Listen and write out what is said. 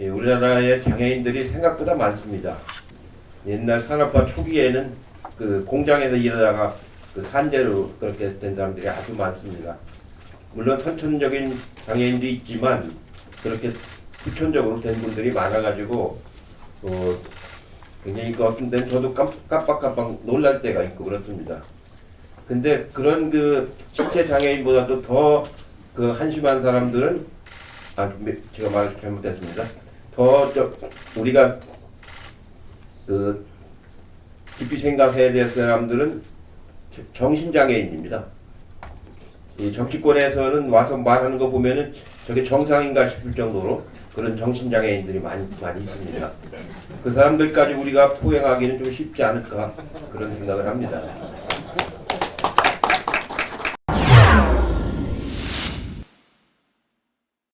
예, 우리나라의 장애인들이 생각보다 많습니다. 옛날 산업화 초기에는 그 공장에서 일하다가 그 산재로 그렇게 된 사람들이 아주 많습니다. 물론 선천적인 장애인도 있지만 그렇게 후천적으로 된 분들이 많아가지고 어, 굉장히 그 어떤 데는 저도 깜, 깜빡깜빡 놀랄 때가 있고 그렇습니다. 근데 그런 그 신체 장애인보다도 더 그 한심한 사람들은 아 미- 제가 말 잘못했습니다. 더저 우리가 그 깊이 생각해야 될 사람들은 저- 정신장애인입니다. 이 정치권에서는 와서 말하는 거 보면은 저게 정상인가 싶을 정도로 그런 정신장애인들이 많이, 많이 있습니다. 그 사람들까지 우리가 포행하기는 좀 쉽지 않을까 그런 생각을 합니다.